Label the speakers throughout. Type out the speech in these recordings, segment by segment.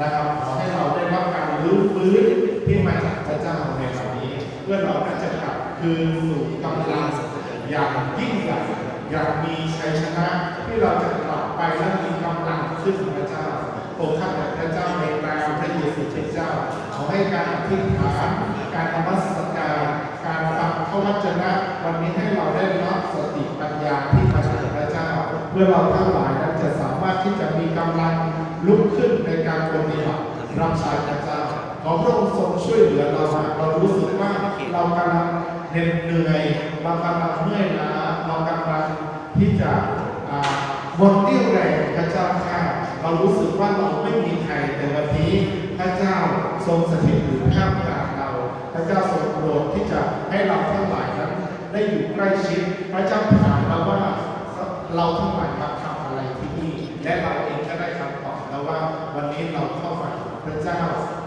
Speaker 1: นะครับขอให้เราได้รับการรู้ฟื้นที่มาจากพระเจ้าในวันนี้ เพื่อเราจะกลับคืนสู่กำลังอย่างยิ่งใหญ่อย่างมีชัยชนะ ที่เราจะกลับไปและมีกำลังขึ้นพระเจ้าโปรดข้าแต่พระเจ้าในนามพระเยซูคริสต์เจ้า ขอให้การอธิษฐานการนมัสการการฟังพระวจนะ วันนี้ให้เราได้รับสติปัญญาที่มาจากพระเจ้า เพื่อเราทั้งหลายนั้นจะสามารถที่จะมีกำลังลุกขึ้นในการปฏิบัติ รับใช้พระเจ้าขอพระองค์ทรงช่วยเหลือเรามาเรารู้สึกว่าเรากำลังเหน็ดเหนื่อยเรากำลังเมื่อยล้าเรากำลังที่จะหมดเรี่ยวแรงพระเจ้าข้าเรารู้สึกว่าเราไม่มีใครแต่วันนี้พระเจ้าทรงสถิตอยู่ท่ามกลางเรา พระเจ้าทรงโปรดที่จะให้เราทั้งหลายนั้นได้อยู่ใกล้ชิด พระเจ้าถามเราว่าเราทั้งหลายมาทำอะไรที่นี่และเราเองก็ได้คำตอบแล้วว่าวันนี้เราเข้ามา พระเจ้า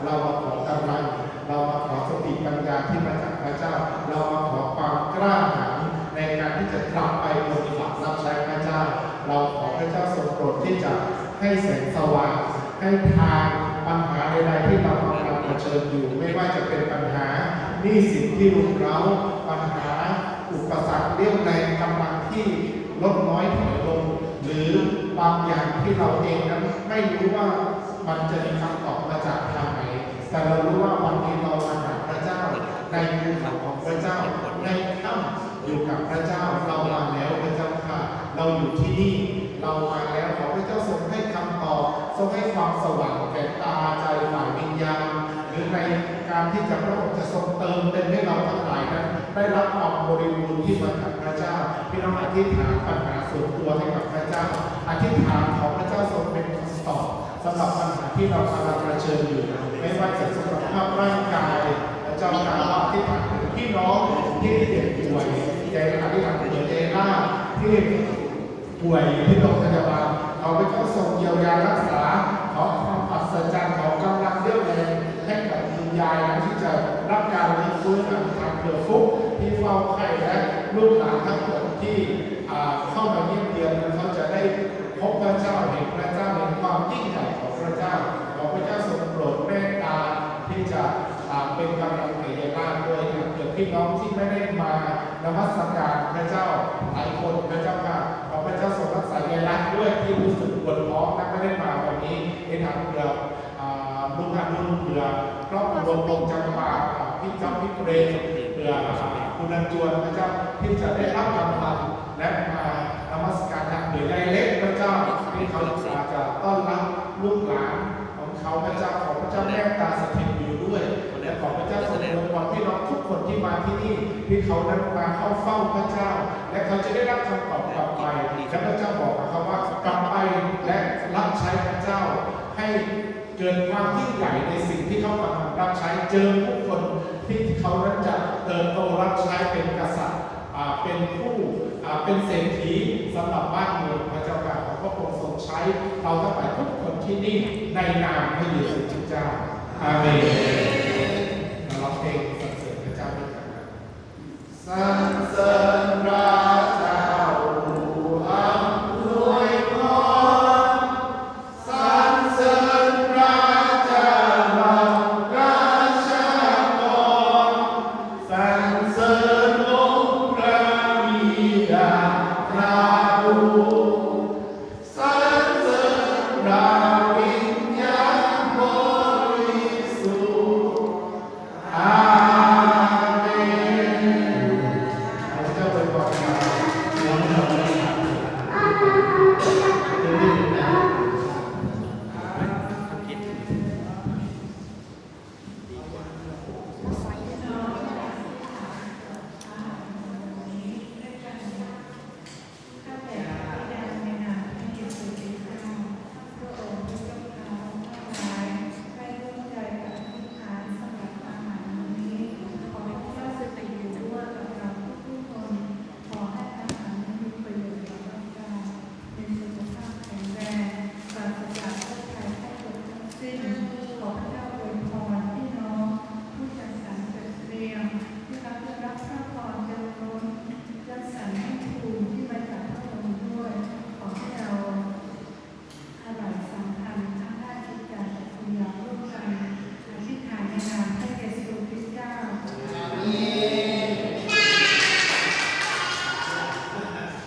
Speaker 1: เรามาขอกำลัง เรามาขอสติปัญญาที่มาจากพระเจ้า เรามาขอความกล้าหาญในการที่จะกลับไปปฏิบัติรับใช้พระเจ้า เราขอพระเจ้าทรงโปรดที่จะให้แสงสว่างให้ทางปัญหาใดๆที่เรากำลังเผชิญอยู่ ไม่ว่าจะเป็นปัญหาหนี้สินที่รุมเร้าปัญหาอุปสรรคเรี่ยวแรงกำลังที่ลดน้อยถอยลง หรือบางอย่างที่เราเองนั้นไม่รู้ว่า มันจะมีคำตอบมาจากทางไหนแต่เรารู้ว่าวันนี้เรามาหาพระเจ้าในภูเขาของพระเจ้าในถ้ำอยู่กับพระเจ้าเรามาแล้วพระเจ้าค่ะ เราอยู่ที่นี่เรามาแล้วขอพระเจ้าทรงให้คำตอบทรงให้ความสว่างแก่ตาใจฝ่ายวิญญาณหรือในการที่จะพระองค์จะทรงเติมเต็มให้เราทั้งหลายนั้นได้รับความบริบูรณ์ที่มาจากพระเจ้าพี่น้องอธิษฐานปัญหาส่วนตัวให้กับพระเจ้า ที่เรากำลังเผชิญอยู่ ไม่ว่าจะสุขภาพร่างกายพระเจ้าตามอธิษฐานถึงพี่น้องที่เจ็บป่วยใจอธิษฐานถึงเอล่าที่ป่วยที่โรงพยาบาลขอพระเจ้าทรงเยียวยารักษาขอความอัศจรรย์ของกำลังเรี่ยวแรงให้กับคุณยายที่จะรับการรีฟื้นทางเกือฟุกที่เฝ้าไข้และลูกหลานทั้งหมดที่ พี่น้องที่ไม่ได้มานมัสการพระเจ้าหลายคนพระเจ้าค่ะขอพระเจ้าทรงรักษายายรักด้วยที่รู้สึกปวดท้องและไม่ได้มาวันนี้ในทางเพื่อลูกหานลูกเพื่อครอบครัวลงจังหวัดพี่จำพี่เกรนเพื่อคุณนันจวนพระเจ้าที่จะได้รับกำลังและมานมัสการทางเผื่อยายเล็กพระเจ้าที่เขา ที่มาที่นี่ที่เขานั้นมาเข้าเฝ้าพระเจ้า และเขาจะได้รับคำตอบกลับไปและพระเจ้าบอกกับเขาว่ากลับไปและรับใช้พระเจ้า ให้เกิดความยิ่งใหญ่ในสิ่งที่เขากำลังรับใช้เจอผู้คนที่เขานั้นจะเติบโตรับใช้เป็นกษัตริย์เป็นผู้อ่เป็นเศรษฐีสำหรับบ้านเมืองพระเจ้าค่ะของพระองค์ทรงใช้เราทั้งหลายทุกคนที่นี่ในนามพระเยซูคริสต์เจ้าอาเมน